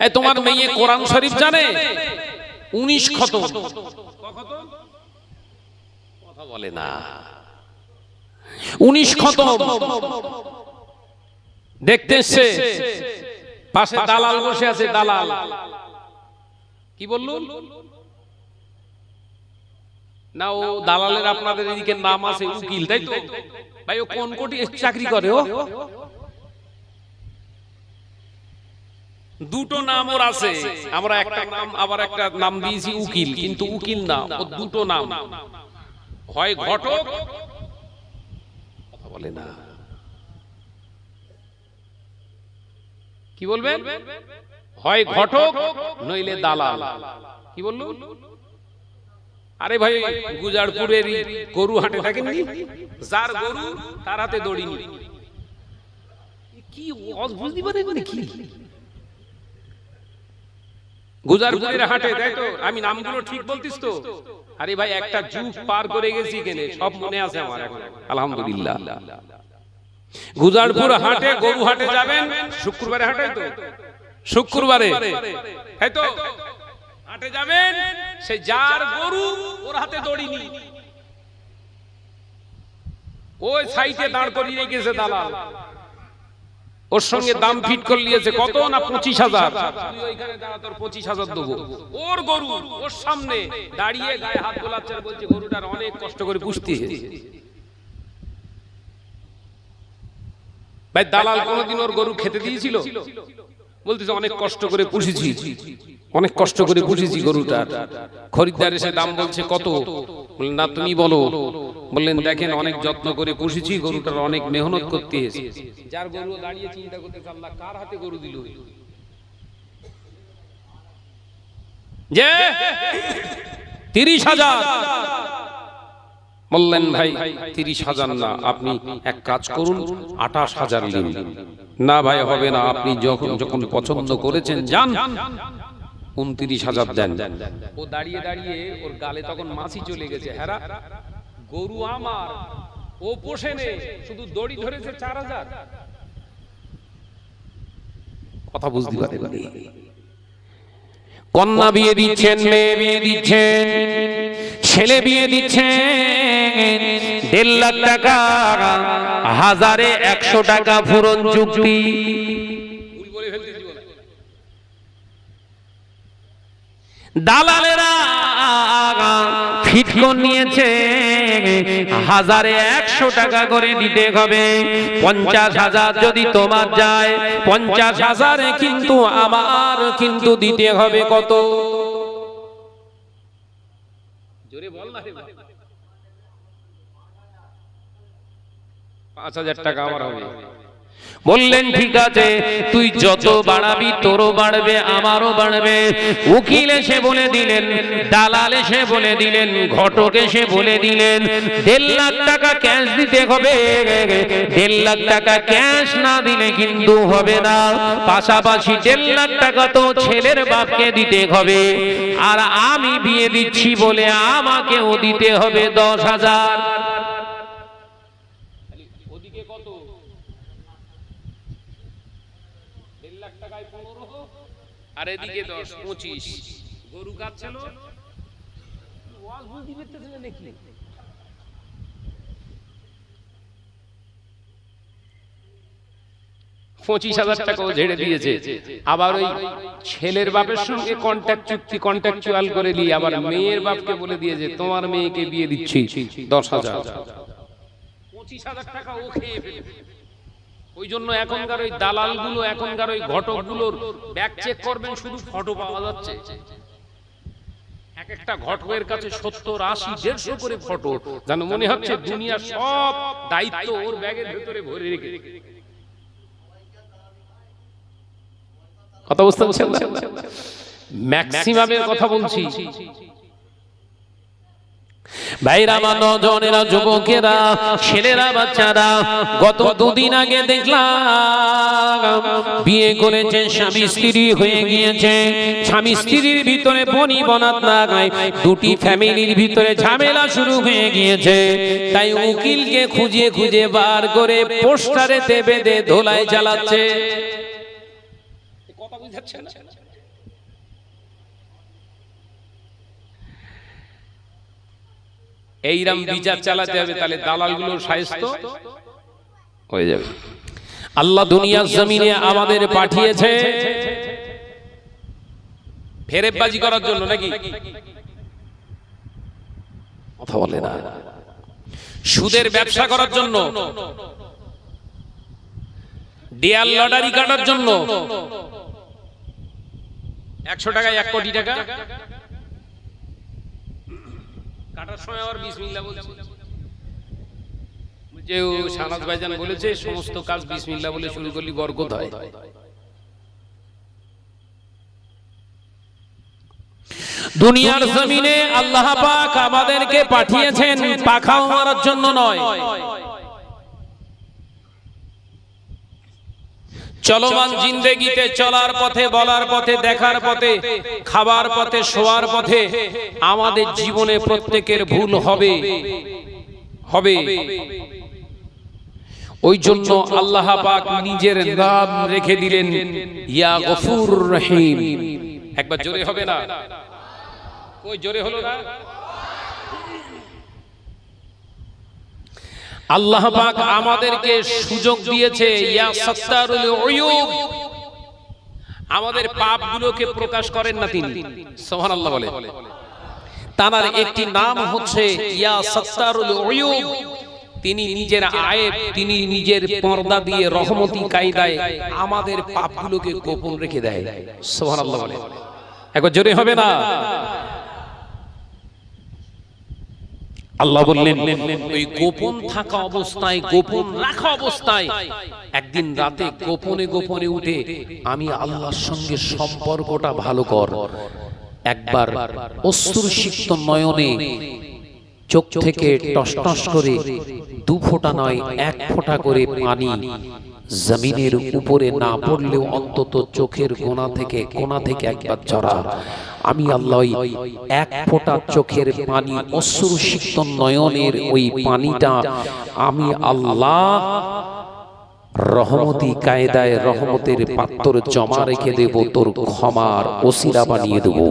এই তোমার মেয়ে কোরআন শরীফ জানে? উনিশ খতম। কথা বলে না। উনিশ খতম। দেখতে এসছে পাশে দালাল বসে আছে দালাল। কি বললুন না ও দালালের আপনাদের এদিকে নাম আছে উকিল তাই তো? ভাই ও কোন কোটি চাকরি করে ও? দুটো নাম ওর আছে। আমরা একটা নাম, আবার একটা নাম দিয়েছি উকিল, কিন্তু উকিল না, ও দুটো নাম। হয় ঘটক, কথা বলে না। কি বলবেন? হয় ঘটক, নইলে দালাল। কি বললু আরে ভাই গুজারপুরের গরু হাটে থাকেননি? যার গরু তার হাতে দড়ি কি বুঝতে পারেন কি? গুজারপুরের হাটে তাই তো আমি নামগুলো ঠিক বলতিস তো? আরে ভাই একটা যুগ পার করে গেছি কেনে সব মনে আছে আমার এখন। আলহামদুলিল্লাহ। গুজারপুর হাটে গরু হাটে যাবেন? শুক্রবারে হাটে তো? শুক্রবারে। তাই তো। হাটে যাবেন? সে যার গরু ওর হাতে দড়িনি ওই সাইটে দাঁড় করিয়ে রেখেছে দালাল। ওর সঙ্গে দাম ফিট করে নিয়েছে। কত না পঁচিশ হাজার? পঁচিশ হাজার দেবো। ওর গরু ওর সামনে দাঁড়িয়ে গায়ে হাত গোলাচ্ছে বলছে গরুটার অনেক কষ্ট করে পুষতে ভাই দালাল কোনোদিন ওর গরু খেতে দিয়েছিল? বলতেছে অনেক কষ্ট করে পুষেছি অনেক কষ্ট করে পুষেছি গরুটা খরিদ্দার এসে দাম বলছে কত? না তুমি বলো। বললেন দেখেন অনেক যত্ন করে পুষেছি গরুটার অনেক মেহনত করতে এসে যার গরু দাঁড়িয়ে চিন্তা করতে আল্লাহ কার হাতে গরু দিল যে তিরিশ হাজার। বললেন ভাই তিরিশ হাজার না আপনি এক কাজ করুন আঠাশ হাজার নিন। না ভাই হবে না আপনি যখন যখন পছন্দ করেছেন যান। উনত্রিশ হাজার দেন। ও দাঁড়িয়ে দাঁড়িয়ে ওর গালে তখন মাছি চলে গেছে হেরা গরু আমার। ও পোষে নে শুধু দড়ি ধরেছে চার হাজার। কথা বুঝতে পারেন। কন্যা বিয়ে দিচ্ছেন মেয়ে বিয়ে দিচ্ছেন ছেলে বিয়ে দিচ্ছেন দেড় লাখ টাকা হাজারে একশো টাকা ফুরন চুক্তি। দালালেরা ফিট নিয়েছে। হাজারে একশো টাকা করে দিতে হবে। পঞ্চাশ হাজার যদি তোমার যায়, পঞ্চাশ হাজারে কিন্তু আমার কিন্তু দিতে হবে কত? পাঁচ হাজার টাকা আমার হবে। বললেন, ঠিক আছে, তুই যত বাড়াবি, তোরও বাড়বে, আমারও বাড়বে। উকিল এসে বলে দিলেন, দালাল এসে বলে দিলেন, ঘটক এসে বলে দিলেন, দেড় লাখ টাকা ক্যাশ দিতে হবে। দেড় লাখ টাকা ক্যাশ না দিলে কিন্তু হবে না। পাশাপাশি দেড় লাখ টাকা তো ছেলের বাপকে দিতে হবে। আর আমি বিয়ে দিচ্ছি বলে আমাকেও দিতে হবে দশ হাজার ওদিকে কত দেড় লাখ টাকায় পনেরো আর এদিকে দশ পঁচিশ। গরু কাটছিল পঁচিশ হাজার টাকাও ঝেড়ে দিয়েছে। আবার ওই ছেলের বাপের সঙ্গে কন্ট্যাক্ট চুক্তি কন্ট্যাকচুয়াল করে দিয়ে আবার মেয়ের বাপকে বলে দিয়েছে তোমার মেয়েকে বিয়ে দিচ্ছি। দশ হাজার। পঁচিশ হাজার টাকা ও খেয়ে ওই জন্য এখনকার ওই দালালগুলো, এখনকার ওই ঘটকগুলোর ব্যাক চেক করবেন, শুধু ফটো পাওয়া যাচ্ছে। এক একটা ঘটকের কাছে সত্তর, আশি, দেড়শো করে ফটো যেন মনে হচ্ছে দুনিয়া সব দায়িত্ব ওর ব্যাগের ভেতরে ভরে রেখে কথা বুঝতে পারছেন ম্যাক্সিমামের কথা বলছি। ভাইরা, আমার নজনেরা, যুবকেরা, ছেলেরা, বাচ্চারা, গত দুদিন আগে দেখলাম বিয়ে করেছে, স্বামী স্ত্রী হয়ে গিয়েছে। স্বামী স্ত্রীর ভিতরে বনি বনাত না গায় দুটি ফ্যামিলির ভিতরে ঝামেলা শুরু হয়ে গিয়েছে। তাই উকিলকে খুঁজে খুঁজে বার করে পোস্টারে বেঁধে ধোলায় চালাচ্ছে। কথা বুঝাচ্ছে না? এইরাম বিচার চালাতে হবে তাহলে দালালগুলোর সাহিত্য হয়ে যাবে। আল্লাহ দুনিয়ার জমিনে আমাদের পাঠিয়েছে ফেরেববাজি করার জন্য নাকি? কথা বলে না। সুদের ব্যবসা করার জন্য। ডিয়াল লটারি কাটার জন্য। একশো টাকায় এক কোটি টাকা। কাটার সময় আবার যে সানাদ ভাইজান বলেছে, সমস্ত কাজ বলে শুরু করলি বরকত হয়। দুনিয়ার জমিনে আল্লাহ পাক আমাদেরকে পাঠিয়েছেন পাখাও মারার জন্য নয়। চলমান জিন্দেগিতে চলার পথে বলার পথে দেখার পথে খাবার পথে শোয়ার পথে আমাদের জীবনে প্রত্যেকের ভুল হবে। হবে। ওই জন্য আল্লাহ পাক নিজের নাম রেখে দিলেন ইয়া গফুর রহিম। একবার জোরে হবে না। কই জোরে হলো না? আল্লাহ পাক আমাদেরকে সুযোগ দিয়েছে, ইয়া সত্তারুল উয়ুব। আমাদের পাপগুলোকে প্রকাশ করেন না তিনি। সুবহানাল্লাহ বলে। তার একটি নাম হচ্ছে ইয়া সত্তারুল উয়ুব। তিনি নিজের আয়েব, তিনি নিজের পর্দা দিয়ে রহমতি কায়দায় আমাদের পাপগুলোকে গোপন রেখে দেয়। সুবহানাল্লাহ বলে। একবার জোরে হবে না? আল্লাহ বললেন ওই গোপন থাকা অবস্থায় গোপন রাখা অবস্থায় একদিন রাতে গোপনে গোপনে উঠে আমি আল্লাহর সঙ্গে সম্পর্কটা ভালো কর। একবার অশ্রু সিক্ত নয়নে চোখ থেকে টস টস করে দু ফোঁটা নয় এক ফোঁটা করে পানি জমিনের উপরে না পড়লেও অন্তত চোখের কোনা থেকে কোনা থেকে একবার চড়া আমি আল্লাহ এক ফোঁটা চোখের পানি অশ্রুসিক্ত নয়নের ওই পানিটা আমি আল্লাহ রহমতি কায়দায় রহমতের পাত্র জমা রেখে দেব, তোর ক্ষমার ওসিরা বানিয়ে দেবো।